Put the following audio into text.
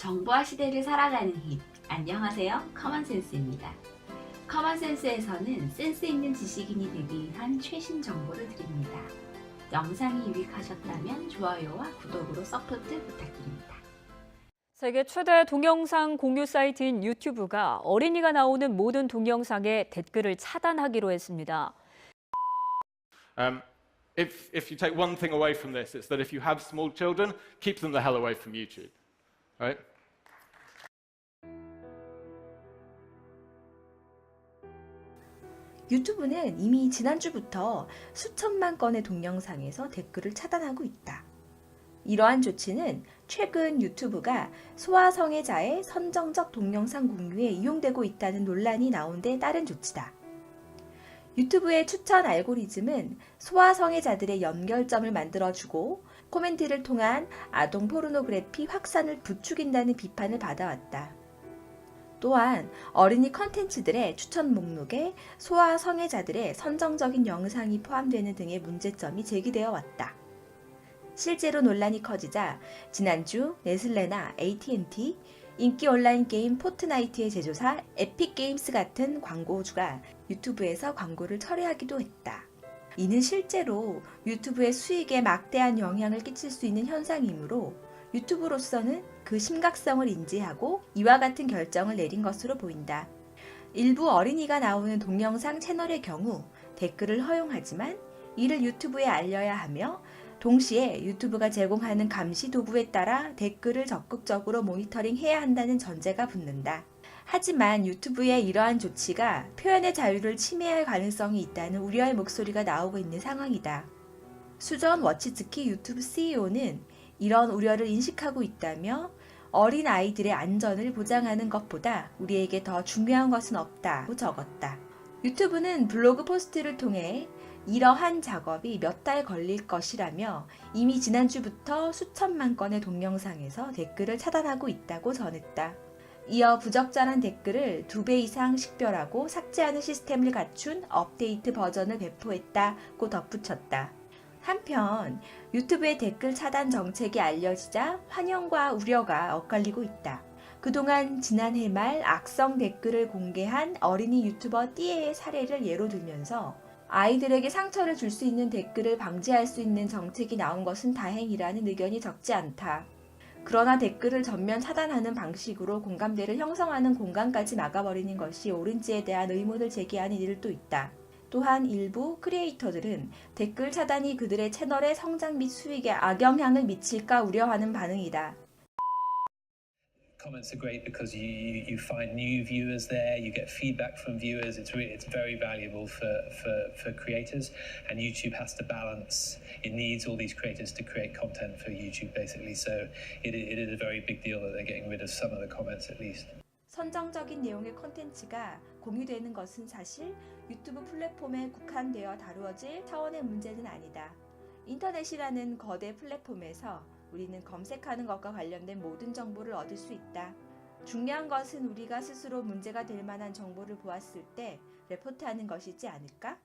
정보화 시대를 살아가는 힘. 안녕하세요. 커먼센스입니다. 커먼센스에서는 센스 있는 지식인이 되기 위한 최신 정보를 드립니다. 영상이 유익하셨다면 좋아요와 구독으로 서포트 부탁드립니다. 세계 최대 동영상 공유 사이트인 유튜브가 어린이가 나오는 모든 동영상에 댓글을 차단하기로 했습니다. Um, if, if you take one thing away from this, it's that if you have small children, keep them the hell away from YouTube. Right? 유튜브는 이미 지난주부터 수천만 건의 동영상에서 댓글을 차단하고 있다. 이러한 조치는 최근 유튜브가 소아성애자의 선정적 동영상 공유에 이용되고 있다는 논란이 나온 데 따른 조치다. 유튜브의 추천 알고리즘은 소아성애자들의 연결점을 만들어주고 코멘트를 통한 아동 포르노그래피 확산을 부추긴다는 비판을 받아왔다. 또한 어린이 컨텐츠들의 추천 목록에 소아 성애자들의 선정적인 영상이 포함되는 등의 문제점이 제기되어 왔다. 실제로 논란이 커지자 지난주 네슬레나 AT&T, 인기 온라인 게임 포트나이트의 제조사 에픽게임스 같은 광고주가 유튜브에서 광고를 철회하기도 했다. 이는 실제로 유튜브의 수익에 막대한 영향을 끼칠 수 있는 현상이므로 유튜브로서는 그 심각성을 인지하고 이와 같은 결정을 내린 것으로 보인다. 일부 어린이가 나오는 동영상 채널의 경우 댓글을 허용하지만 이를 유튜브에 알려야 하며 동시에 유튜브가 제공하는 감시 도구에 따라 댓글을 적극적으로 모니터링해야 한다는 전제가 붙는다. 하지만 유튜브의 이러한 조치가 표현의 자유를 침해할 가능성이 있다는 우려의 목소리가 나오고 있는 상황이다. 수전 워치츠키 유튜브 CEO는 이런 우려를 인식하고 있다며 어린 아이들의 안전을 보장하는 것보다 우리에게 더 중요한 것은 없다고 적었다. 유튜브는 블로그 포스트를 통해 이러한 작업이 몇 달 걸릴 것이라며 이미 지난주부터 수천만 건의 동영상에서 댓글을 차단하고 있다고 전했다. 이어 부적절한 댓글을 두 배 이상 식별하고 삭제하는 시스템을 갖춘 업데이트 버전을 배포했다고 덧붙였다. 한편 유튜브의 댓글 차단 정책이 알려지자 환영과 우려가 엇갈리고 있다. 그동안 지난해 말 악성 댓글을 공개한 어린이 유튜버 띠에의 사례를 예로 들면서 아이들에게 상처를 줄 수 있는 댓글을 방지할 수 있는 정책이 나온 것은 다행이라는 의견이 적지 않다. 그러나 댓글을 전면 차단하는 방식으로 공감대를 형성하는 공간까지 막아버리는 것이 옳은지에 대한 의문을 제기하는 이들도 있다. 또한 일부 크리에이터들은 댓글 차단이 그들의 채널의 성장 및 수익에 악영향을 미칠까 우려하는 반응이다. comments are great because you, you, you find new viewers there, you get feedback from viewers. It's really, it's very valuable for, for, for creators, and YouTube has to balance. It needs all these creators to create content for YouTube, basically. So it, it is a very big deal that they're getting rid of some of the comments at least. 선정적인 내용의 콘텐츠가 공유되는 것은 사실 유튜브 플랫폼에 국한되어 다루어질 차원의 문제는 아니다. 인터넷이라는 거대 플랫폼에서 우리는 검색하는 것과 관련된 모든 정보를 얻을 수 있다. 중요한 것은 우리가 스스로 문제가 될 만한 정보를 보았을 때 레포트하는 것이지 않을까?